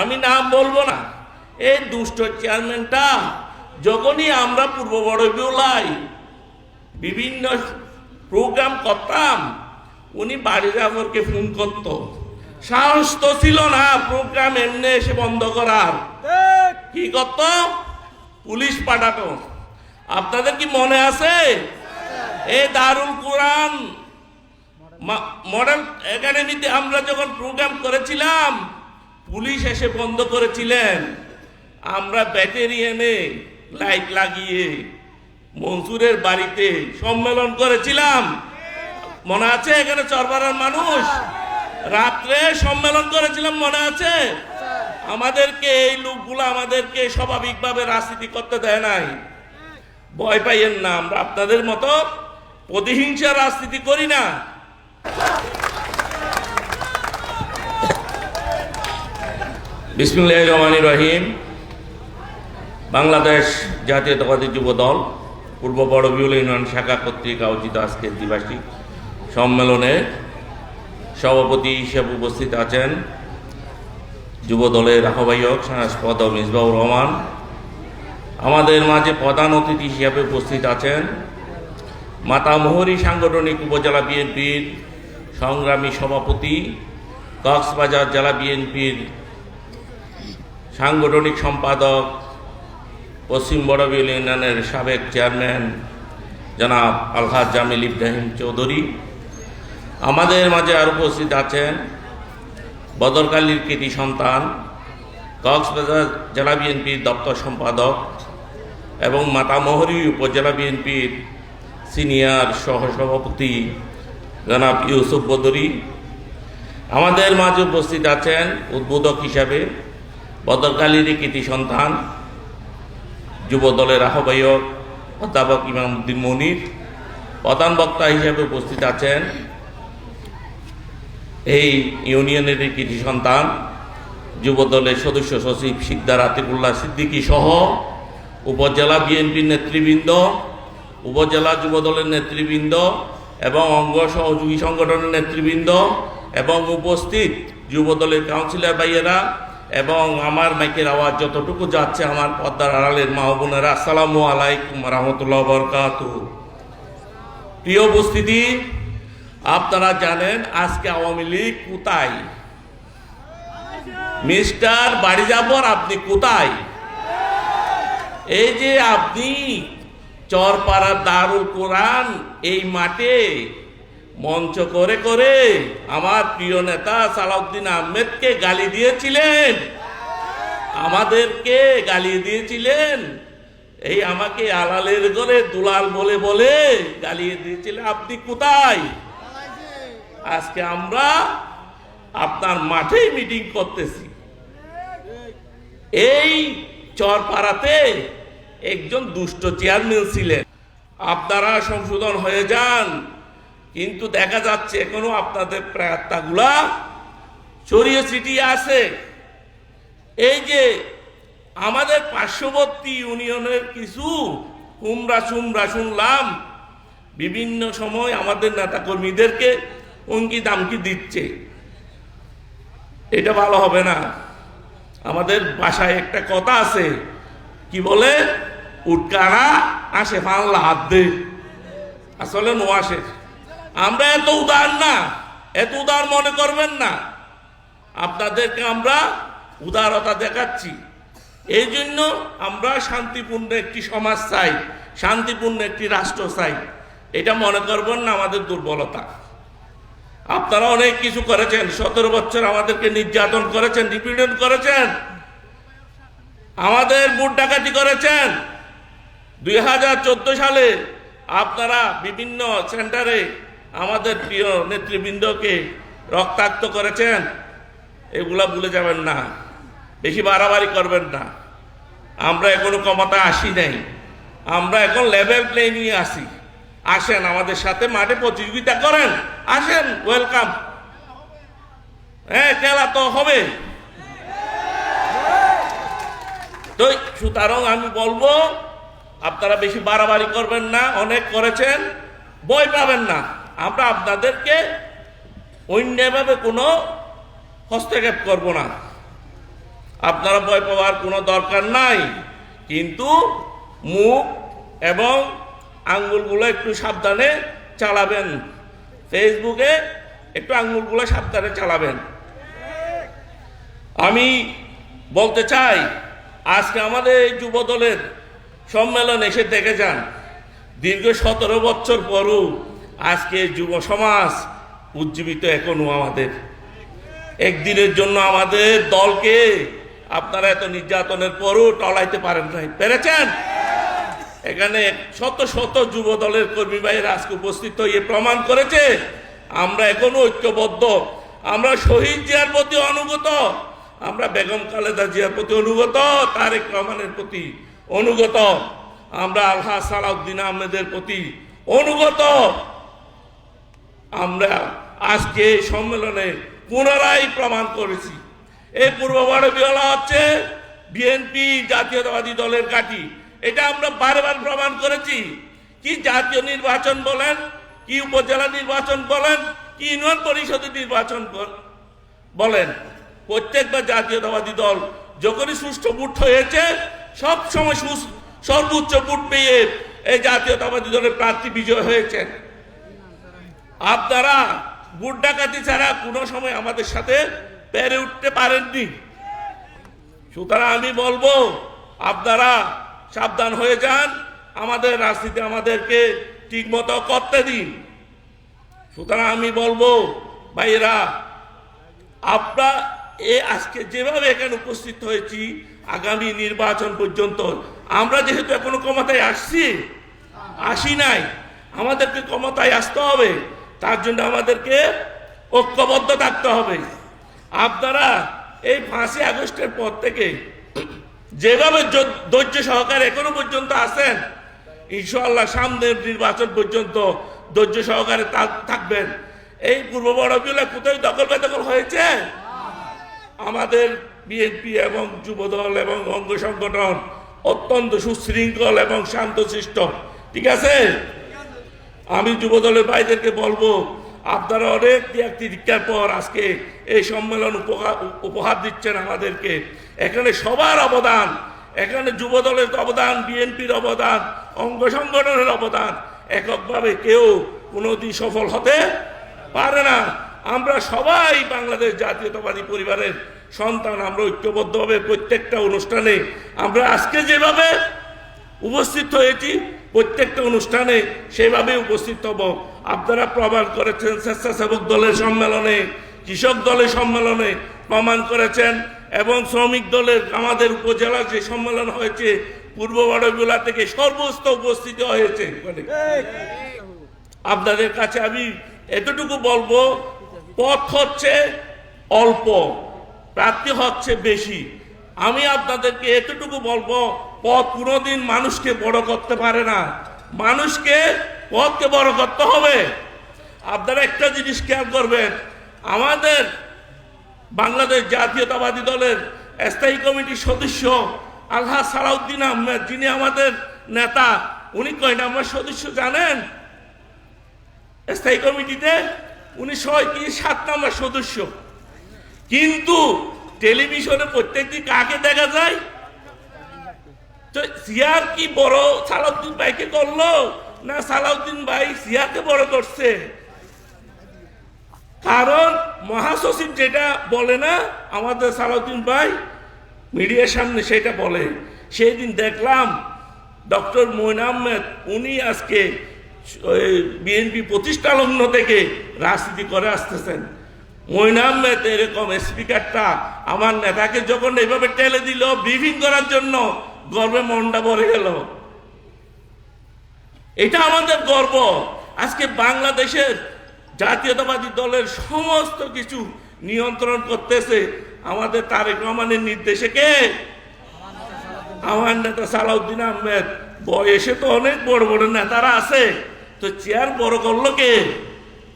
আমি নাম বলব না। এই দুষ্ট চেয়ারম্যানটা যখনই আমরা পূর্ব বড়বিউলাই বিভিন্ন প্রোগ্রাম করতাম উনি বাড়ি জাফরকে ফোন করত। সাহস তো ছিল না প্রোগ্রাম এমনি এসে বন্ধ করার। কি করত? পুলিশ পাঠাতো। আপনাদের কি মনে আছে? এই দারুল কোরআন মডেল একাডেমিতে আমরা যখন প্রোগ্রাম করেছিলাম পুলিশ এসে বন্ধ করেছিলেন। আমরা ব্যাটারি এনে লাইট লাগিয়ে মনসুরের বাড়িতে সম্মেলন করেছিলাম। মনে আছে এখানে চরবারার মানুষ? রাত্রে সম্মেলন করেছিলাম, মনে আছে? আমাদেরকে এই লোকগুলো আমাদেরকে স্বাভাবিকভাবে রাজনীতি করতে দেয় নাই। ভয় পাইয়েন না, আমরা আপনাদের মতো প্রতিহিংসা রাজনীতি করি না। বিসমুল্লাহ রহমান রহিম। বাংলাদেশ জাতীয়তাবাদী যুব দল পূর্ব বড়বিউল ইউনিয়ন শাখা কর্তৃক আয়োজিত আজকের দ্বিবার্ষিক সম্মেলনে সভাপতি হিসেবে উপস্থিত আছেন যুব দলের আহ্বায়ক সাংসদ মিসবাউর রহমান। আমাদের মাঝে প্রধান অতিথি হিসেবে উপস্থিত আছেন মাতামোহরী সাংগঠনিক উপজেলা বিএনপির সংগ্রামী সভাপতি, কক্সবাজার জেলা বিএনপির সাংগঠনিক সম্পাদক, পশ্চিম বড়বিল ইউনিয়নের সাবেক চেয়ারম্যান জনাব আলহাজ জামিল ইব্রাহিম চৌধুরী। আমাদের মাঝে আর উপস্থিত আছেন বদরকালীর কৃতি সন্তান, কক্সবাজার জেলা বিএনপির দপ্তর সম্পাদক এবং মাতামোহরী উপজেলা বিএনপির সিনিয়র সহসভাপতি জনাব ইউসুফ বদরি। আমাদের মাঝে উপস্থিত আছেন উদ্বোধক হিসাবে বদরকালীর কৃতি সন্তান যুব দলের আহ্বায়ক, অধ্যাপক ইমামউদ্দিন মনির, প্রধান বক্তা হিসেবে উপস্থিত আছেন এই ইউনিয়নের কৃতি সন্তান যুব দলের সদস্য সচিব সিকদার আতিকুল্লাহ সিদ্দিকী সহ উপজেলা বিএনপির নেতৃবৃন্দ, উপজেলা যুব দলের নেতৃবৃন্দ এবং অঙ্গ সহযোগী সংগঠনের নেতৃবৃন্দ এবং উপস্থিত যুব দলের কাউন্সিলর ভাইয়েরা এবং আমার মাইকের আওয়াজ যতটুকু যাচ্ছে আমার পদ্মার আড়ালের মা বোনেরা, আসসালামু আলাইকুম রহমতুল্লাহ বরকাত প্রিয় উপস্থিতি, আপনারা জানেন আজকে আওয়ামী লীগ কোথায়? মিস্টার বাড়ি যাবর আপনি কোথায়? এই যে আপনি চরপাড়ার দারুল কোরআন এই মাঠে মঞ্চ করে করে আমার প্রিয় নেতা সালাউদ্দিন আহমেদকে গালি দিয়েছিলেন। আমাদেরকে গালি দিয়েছিলেন। এই আমাকে আলালের ঘরে দুলাল বলে বলে গালিয়ে দিয়েছিলেন আপনি কোথায়? আজকে আমরা আপনার মাঠেই মিটিং করতেছি। এই চরপাড়াতে একজন দুষ্ট চেয়ারম্যান ছিলেন। আপনারা সংশোধন হয়ে যান। কিন্তু দেখা যাচ্ছে এখনও আপনাদের প্রার্থাগুলা ছড়িয়ে ছিটিয়ে আছে। এই যে আমাদের পার্শ্ববর্তী ইউনিয়নের কিছু হুমরা সুমরা শুনলাম, বিভিন্ন সময় আমাদের নেতাকর্মীদেরকে হুমকি দামকি দিচ্ছে। এটা ভালো হবে না। আমাদের বাসায় একটা কথা আছে, কি বলে? উটকারা আসে ফানলা হাত দে আসলে নো আসে আমরা এত উদার না, এত উদার মনে করবেন না। আপনাদেরকে আমরা উদারতা দেখাচ্ছি। এই জন্য আমরা শান্তিপূর্ণ একটি সমাজ চাই, শান্তিপূর্ণ একটি রাষ্ট্র চাই। এটা মনে করবেন না আমাদের দুর্বলতা। আপনারা অনেক কিছু করেছেন, সতেরো বছর আমাদেরকে নির্যাতন করেছেন, নিপীড়ন করেছেন। আমাদের বুট ডাকাতি করেছেন। দুই হাজার চোদ্দ সালে আপনারা বিভিন্ন সেন্টারে আমাদের প্রিয় নেতৃবৃন্দকে রক্তাক্ত করেছেন, এগুলা ভুলে যাবেন না। বেশি বাড়াবাড়ি করবেন না। আমরা এখনও ক্ষমতা আসি নাই। আমরা এখন লেভেল প্লে নিয়ে আসি আসেন, আমাদের সাথে মাঠে প্রতিযোগিতা করেন। আসেন ওয়েলকাম হ্যাঁ খেলা তো হবে। তো সুতরাং আমি বলব, আপনারা বেশি বাড়াবাড়ি করবেন না, অনেক করেছেন বই পাবেন না। আমরা আপনাদেরকে অন্যভাবে কোনো হস্তক্ষেপ করব না। আপনারা ভয় পাওয়ার কোনো দরকার নাই। কিন্তু মুখ এবং আঙ্গুলগুলো একটু সাবধানে চালাবেন। ফেসবুকে একটু আঙ্গুলগুলো সাবধানে চালাবেন। আমি বলতে চাই, আজকে আমাদের এই যুব দলের সম্মেলন এসে দেখে যান। দীর্ঘ সতেরো বছর পরও আজকে যুব সমাজ উজ্জীবিত এখনও আমাদের। একদিনের জন্য আমাদের দলকে আপনারা এত নির্যাতনের পরও টলাইতে পারেন নাই। পেরেছেন? এখানে শত শত যুব দলের কর্মী ভাইয়েরা আজকে উপস্থিত হয়ে প্রমাণ করেছে, আমরা এখনও ঐক্যবদ্ধ। আমরা শহীদ জিয়ার প্রতি অনুগত, আমরা বেগম খালেদা জিয়ার প্রতি অনুগত, তারেক রহমানের প্রতি অনুগত, আমরা আলহা সালাউদ্দিন আহমেদের প্রতি অনুগত। আমরা আজকে এই সম্মেলনে পুনরায় প্রমাণ করেছি। এই পূর্ব বড়বিওয়ালা হচ্ছে বিএনপি জাতীয়তাবাদী দলের কাটি এটা আমরা বারবার প্রমাণ করেছি। কি জাতীয় নির্বাচন বলেন, কি উপজেলা নির্বাচন বলেন, কি ইউনিয়ন পরিষদের নির্বাচন বল- বলেন। প্রত্যেকবার জাতীয়তাবাদী দল যখনই সুষ্ঠু ভোট হয়েছে সব সময় সর্বোচ্চ ভোট পেয়ে এই জাতীয়তাবাদী দলের প্রার্থী বিজয় হয়েছেন। আপনারা বুট ডাকাতি ছাড়া কোনো সময় আমাদের সাথে পেরে উঠতে পারেননি। সুতরাং আমি বলব আপনারা সাবধান হয়ে যান, আমাদের রাজনীতি আমাদেরকে ঠিকমতো করতে দিন। সুতরাং আমি বলব, ভাইয়েরা, আমরা এ আজকে যেভাবে এখানে উপস্থিত হয়েছি, আগামী নির্বাচন পর্যন্ত, আমরা যেহেতু এখনও ক্ষমতায় আসছি, আসি নাই, আমাদেরকে ক্ষমতায় আসতে হবে। তার জন্য আমাদেরকে ঐক্যবদ্ধ থাকতে হবে। আপনারা এই পাঁচই আগস্টের পর থেকে যেভাবে ধৈর্য সহকারে এখনও পর্যন্ত আছেন ইনশাল্লাহ সামনের নির্বাচন পর্যন্ত ধৈর্য সহকারে থাকবেন। এই পূর্ব বড়বিলা কোথায় দখল বেদখল হয়েছে? আমাদের বিএনপি এবং যুবদল এবং অঙ্গ সংগঠন অত্যন্ত সুশৃঙ্খল এবং শান্তশিষ্ট। ঠিক আছে? আমি যুবদলের ভাইদেরকে বলব, আপনারা অনেক ত্যাগ তিরিক্ষার পর আজকে এই সম্মেলন উপহার উপহার দিচ্ছেন আমাদেরকে। এখানে সবার অবদান, এখানে যুবদলের অবদান, বিএনপির অবদান, অঙ্গ সংগঠনের অবদান, এককভাবে কেউ কোনোদিন সফল হতে পারে না। আমরা সবাই বাংলাদেশ জাতীয়তাবাদী পরিবারের সন্তান, আমরা ঐক্যবদ্ধভাবে প্রত্যেকটা অনুষ্ঠানে আমরা আজকে যেভাবে উপস্থিত হয়েছি প্রত্যেকটা অনুষ্ঠানে সেভাবে উপস্থিত হব। আপনারা প্রমাণ করেছেন স্বেচ্ছাসেবক দলের সম্মেলনে, কৃষক দলের সম্মেলনে প্রমাণ করেছেন এবং শ্রমিক দলের আমাদের উপজেলার যে সম্মেলন হয়েছে, পূর্ব বড়গুলা থেকে সর্বস্ত উপস্থিত হয়েছে। আপনাদের কাছে আমি এতটুকু বলব, পথ হচ্ছে অল্প, প্রাপ্তি হচ্ছে বেশি। আমি আপনাদেরকে এতটুকু বলব পথ কোনোদিন মানুষকে বড় করতে পারে না। মানুষকে পথকে বড় করতে হবে। আপনারা একটা জিনিস খেয়াল করবেন, আমাদের বাংলাদেশ জাতীয়তাবাদী দলের স্থায়ী কমিটির সদস্য আল্লাহ সালাউদ্দিন আহমেদ, যিনি আমাদের নেতা, উনি কয় নম্বর সদস্য জানেন? স্থায়ী কমিটিতে উনি ছয় কি সাত নম্বর সদস্য। কিন্তু টেলিভিশনে প্রত্যেকদিন কাকে দেখা যায়? তো সিয়ার কি বড় সালাউদ্দিন ভাইকে করল? না সালাউদ্দিন ভাই সিয়াকে বড় করছে? কারণ মহাসচিব যেটা বলে না, আমাদের সালাউদ্দিন ভাই মিডিয়ার সামনে সেটা বলে। সেই দিন দেখলাম ডক্টর মইন আহমেদ, উনি আজকে বিএনপি প্রতিষ্ঠা লগ্ন থেকে রাজনীতি করে আসতেছেন। মইন আহমেদ এরকম স্পিকারটা আমার নেতাকে যখন এইভাবে টেলে দিল, ব্রিফিং করার জন্য গর্বে মনটা ভরে গেল। এটা আমাদের গর্ব। আজকে বাংলাদেশের জাতীয়তাবাদী দলের সমস্ত কিছু নিয়ন্ত্রণ করতেছে আমাদের তারেক রহমানের নির্দেশে কে? আমার নেতা সালাউদ্দিন আহমেদ। বয়সে তো অনেক বড় বড় নেতারা আছে। তো চেয়ার বড় করল কে?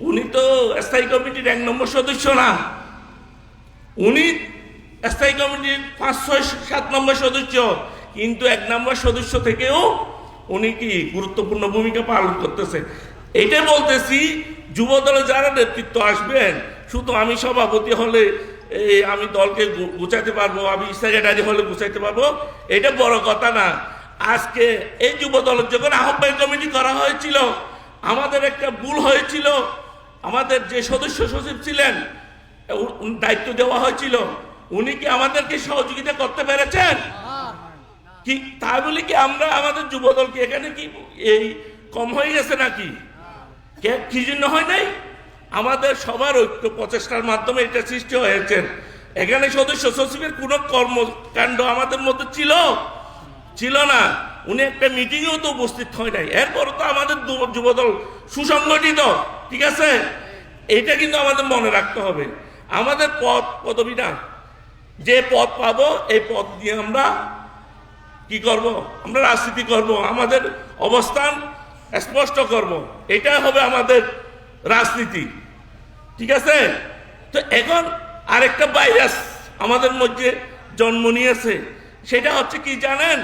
উনি তো স্থায়ী কমিটির এক নম্বর সদস্য না। উনি স্থায়ী কমিটির পাঁচ, ছয়, সাত নম্বর সদস্য। কিন্তু এক নম্বর সদস্য থেকেও উনি কি গুরুত্বপূর্ণ ভূমিকা পালন করতেছে? এটা বলতেছি যুব দলে যারা নেতৃত্ব আসবেন, শুধু আমি সভাপতি হলে আমি দলকে গু- গুছাতে পারব, আমি সেক্রেটারি হলে গুছাইতে পারব, এটা বড় কথা না। আজকে এই যুব দলের যখন আহ্বায়ক কমিটি করা হয়েছিল, আমাদের একটা ভুল হয়েছিল, আমাদের যে সদস্য সচিব ছিলেন দায়িত্ব দেওয়া হয়েছিল, উনি কি আমাদেরকে সহযোগিতা করতে পেরেছেন? কি তা বলে কি আমরা আমাদের যুবদল কি এখানে কি এই কম হয়ে গেছে নাকি? কে জন্য হয় নাই? আমাদের সবার ঐক্য প্রচেষ্টার মাধ্যমে এটা সৃষ্টি হয়েছে। এখানে সদস্য সচিবের কোনো কর্মকাণ্ড আমাদের মধ্যে ছিল? ছিল না। উনি একটা মিটিংয়েও তো উপস্থিত হয় নাই। এরপর তো আমাদের যুব- যুবদল সুসংগঠিত, ঠিক আছে? এটা কিন্তু আমাদের মনে রাখতে হবে। আমাদের পদ পদবি না যে পদ পাবো, এই পদ দিয়ে আমরা কি করব আমরা রাজনীতি করব আমাদের অবস্থান স্পষ্ট করব এটা হবে আমাদের রাজনীতি। ঠিক আছে? তো এখন আরেকটা ভাইরাস আমাদের মধ্যে জন্ম নিয়েছে। সেটা হচ্ছে কি জানেন?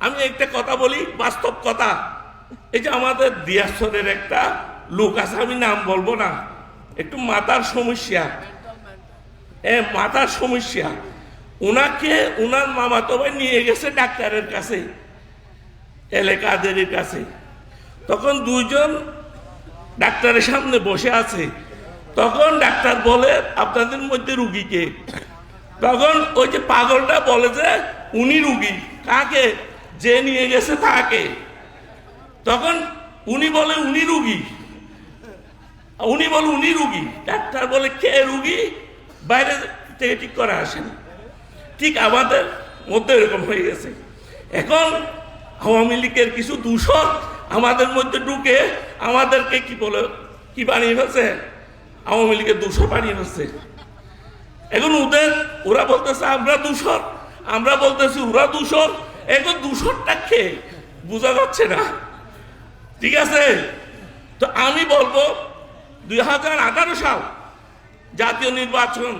আমি একটা কথা বলি, বাস্তব কথা। এই যে আমাদের দিয়াসরের একটা লোক আছে, আমি নাম বলব না। একটু মাথার সমস্যা। এ মাথার সমস্যা। ওনাকে ওনার মামাতো ভাই নিয়ে গেছে ডাক্তারের কাছে এলাকাদের কাছে। তখন দুইজন ডাক্তারের সামনে বসে আছে। তখন ডাক্তার বলে, আপনাদের মধ্যে রুগীকে তখন ওই যে পাগলটা বলে যে, উনি রুগী। কাকে? যে নিয়ে গেছে তাকে। তখন উনি বলে, উনি রুগী। উনি বলে, উনি রুগী। ডাক্তার বলে, কে রুগী? বাইরে থেকে ঠিক করে আসেন। ঠিক আমাদের মধ্যে এরকম হয়ে গেছে। এখন আওয়ামী লীগের কিছু দূষণ আমাদের মধ্যে ঢুকে আমাদেরকে কি বলে, কি বানিয়ে ফেলছে? আওয়ামী লীগের দূষণ বানিয়ে ফেলছে। এখন ওদের, ওরা বলতেছে, আমরা দূষণ। আমরা বলতেছি, ওরা দূষণ। এখন দূষণটা খেয়ে বোঝা যাচ্ছে না। ঠিক আছে? তো আমি বলব, দুই হাজার আঠারো সাল জাতীয় নির্বাচন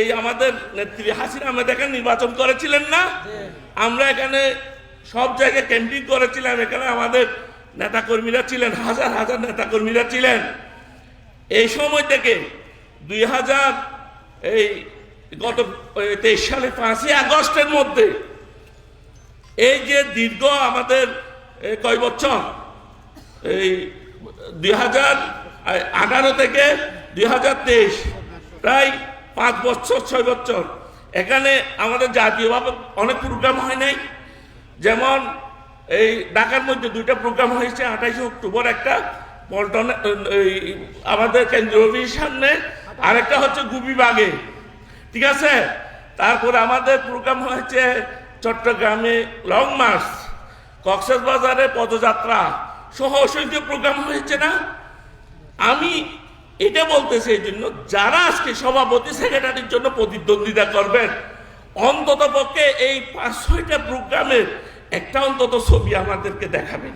এই আমাদের নেত্রী হাসিনা আহমেদ এখানে নির্বাচন করেছিলেন না? আমরা এখানে সব জায়গায় ক্যাম্পিং করেছিলাম, এখানে আমাদের নেতাকর্মীরা ছিলেন, হাজার হাজার নেতাকর্মীরা ছিলেন। এই সময় থেকে দুই হাজার এই গত তেইশ সালে পাঁচই আগস্টের মধ্যে এই যে দীর্ঘ আমাদের কয় বছর? এই দুই হাজার আঠারো থেকে দুই হাজার তেইশ, প্রায় পাঁচ বছর, ছয় বছর। এখানে আমাদের জাতীয়ভাবে অনেক প্রোগ্রাম হয় নাই। যেমন এই ঢাকার মধ্যে দুইটা প্রোগ্রাম হয়েছে, আঠাইশে অক্টোবর একটা, পল্টন, এই আমাদের কেন্দ্রীয় সামনে, আরেকটা হচ্ছে গুবিবাগে ঠিক আছে? তারপরে আমাদের প্রোগ্রাম হয়েছে চট্টগ্রামে লং মার্চ কক্সেস বাজারে পদযাত্রা। সহ অসংখ্য প্রোগ্রাম হয়েছে না? আমি এটা বলতেছি এই জন্য যারা আজকে সভাপতি সেক্রেটারির জন্য প্রতিদ্বন্দ্বিতা করবেন, অন্তত পক্ষে এই পাঁচ, ছয়টা প্রোগ্রামের একটা অন্তত ছবি আমাদেরকে দেখাবেন।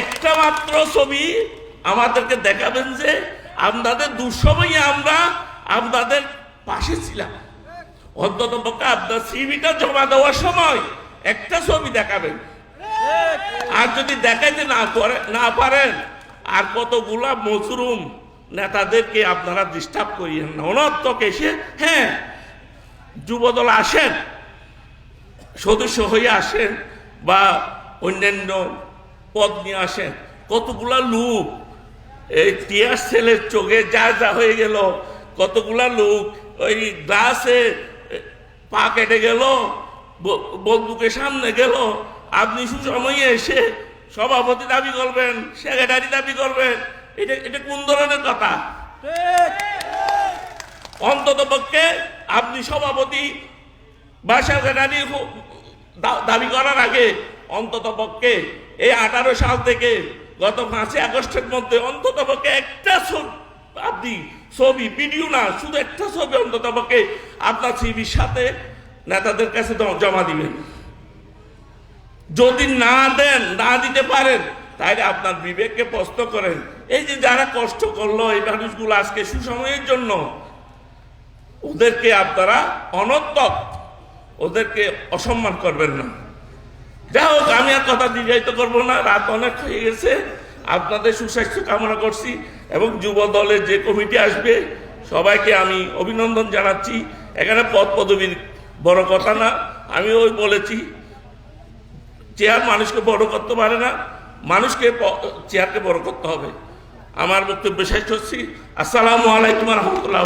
একটা মাত্র ছবি আমাদেরকে দেখাবেন যে আপনাদের দুঃসময়ে আমরা আপনাদের পাশে ছিলাম। অন্তত পক্ষে আপনার সিভিটা জমা দেওয়ার সময় একটা ছবি দেখাবেন। আর যদি দেখাইতে না না পারেন আর কতগুলা মজরুম নেতাদেরকে আপনারা ডিস্টার্ব করিয়েন না। অনর্থক এসে হ্যাঁ যুবদল আসেন, সদস্য হয়ে আসেন বা অন্যান্য পদ নিয়ে আসেন। কতগুলা লোক, এই টিয়ার ছেলের চোখে যা যা হয়ে গেল, কতগুলা লোক ওই গ্লাসে পা কেটে গেল বন্দুকের সামনে গেল। আপনি সুসময়ে এসে সভাপতি দাবি করবেন, সেক্রেটারি দাবি করবেন, এটা এটা কোন ধরনের কথা? অন্তত পক্ষে আপনি সভাপতি বা সেক্রেটারি দাবি করার আগে অন্তত পক্ষে এই আঠারো সাল থেকে গত পাঁচই আগস্টের মধ্যে অন্তত পক্ষে একটা ছবি, আপনি ছবি, ভিডিও না, শুধু একটা ছবি অন্তত পক্ষে আপনার সিবির সাথে নেতাদের কাছে জমা দিবেন। যদি না দেন, না দিতে পারেন তাহলে আপনার বিবেককে প্রশ্ন করেন। এই যে যারা কষ্ট করল, এই মানুষগুলো আজকে সুসময়ের জন্য, ওদেরকে আপনারা অনর্থক, ওদেরকে অসম্মান করবেন না। যাই হোক, আমি আর কথা দীর্ঘায়িত করব না, রাত অনেক হয়ে গেছে, আপনাদের সুস্বাস্থ্য কামনা করছি, এবং যুব দলের যে কমিটি আসবে, সবাইকে আমি অভিনন্দন জানাচ্ছি। এখানে পদ পদবীর বড় কথা না, আমি ওই বলেছি চেয়ার মানুষকে বড় করতে পারে না, মানুষকে চেয়ারকে বড় করতে হবে। আমার বক্তব্য শেষ হচ্ছি আসসালামু আলাইকুম রহমতুল্লাহ